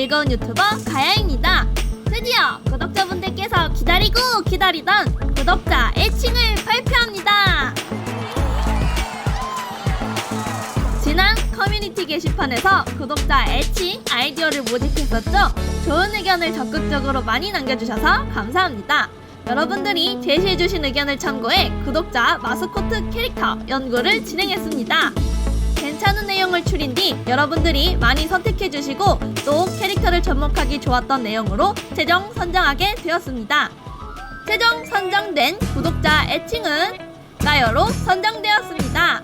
즐거운 유튜버 가야입니다. 드디어 구독자분들께서 기다리고 기다리던 구독자 애칭을 발표합니다. 지난 커뮤니티 게시판에서 구독자 애칭 아이디어를 모집했었죠. 좋은 의견을 적극적으로 많이 남겨주셔서 감사합니다. 여러분들이 제시해주신 의견을 참고해 구독자 마스코트 캐릭터 연구를 진행했습니다. 괜찮은 내용을 추린 뒤 여러분들이 많이 선택해 주시고 또 캐릭터를 접목하기 좋았던 내용으로 최종 선정하게 되었습니다. 최종 선정된 구독자 애칭은 까요로 선정되었습니다.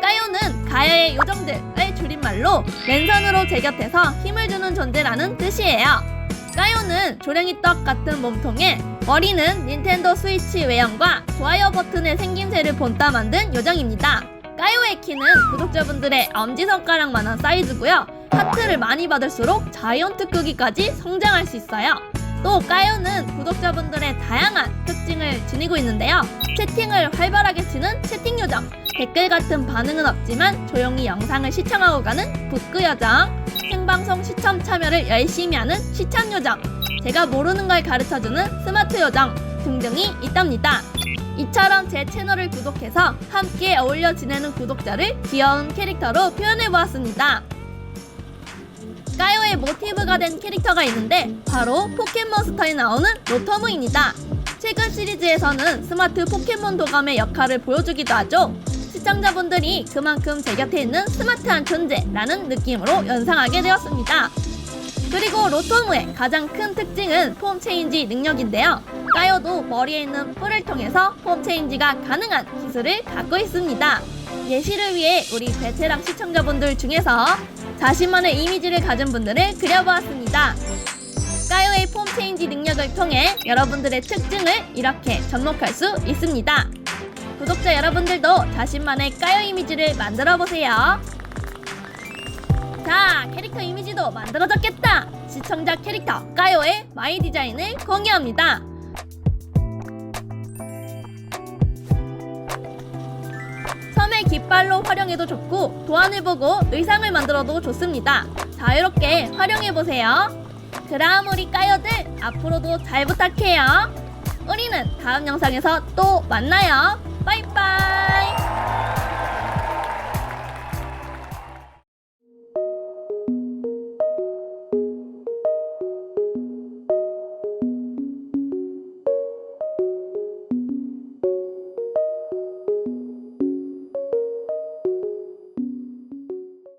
까요는 가요의 요정들의 줄임말로 맨손으로 제 곁에서 힘을 주는 존재라는 뜻이에요. 까요는 조랭이 떡 같은 몸통에 머리는 닌텐도 스위치 외형과 좋아요 버튼의 생김새를 본따 만든 요정입니다. 까요의 키는 구독자분들의 엄지손가락만한 사이즈고요. 하트를 많이 받을수록 자이언트 크기까지 성장할 수 있어요. 또 까요는 구독자분들의 다양한 특징을 지니고 있는데요. 채팅을 활발하게 치는 채팅 요정, 댓글 같은 반응은 없지만 조용히 영상을 시청하고 가는 북그 요정, 생 방송 시청 참여를 열심히 하는 시참 요정, 제가 모르는 걸 가르쳐주는 스마트 요정 등등이 있답니다. 이처럼 제 채널을 구독해서 함께 어울려 지내는 구독자를 귀여운 캐릭터로 표현해보았습니다. 까요의 모티브가 된 캐릭터가 있는데 바로 포켓몬스터에 나오는 로토무입니다. 최근 시리즈에서는 스마트 포켓몬 도감의 역할을 보여주기도 하죠. 시청자분들이 그만큼 제 곁에 있는 스마트한 존재라는 느낌으로 연상하게 되었습니다. 그리고 로토무의 가장 큰 특징은 폼 체인지 능력인데요. 까요도 머리에 있는 뿔을 통해서 폼 체인지가 가능한 기술을 갖고 있습니다. 예시를 위해 우리 베테랑 시청자분들 중에서 자신만의 이미지를 가진 분들을 그려보았습니다. 까요의 폼 체인지 능력을 통해 여러분들의 특징을 이렇게 접목할 수 있습니다. 구독자 여러분들도 자신만의 까요 이미지를 만들어 보세요. 자, 캐릭터 이미지도 만들어졌겠다. 시청자 캐릭터 까요의 마이 디자인을 공유합니다. 섬의 깃발로 활용해도 좋고 도안을 보고 의상을 만들어도 좋습니다. 자유롭게 활용해 보세요. 그럼 우리 까요들 앞으로도 잘 부탁해요. 우리는 다음 영상에서 또 만나요. 빠이빠이.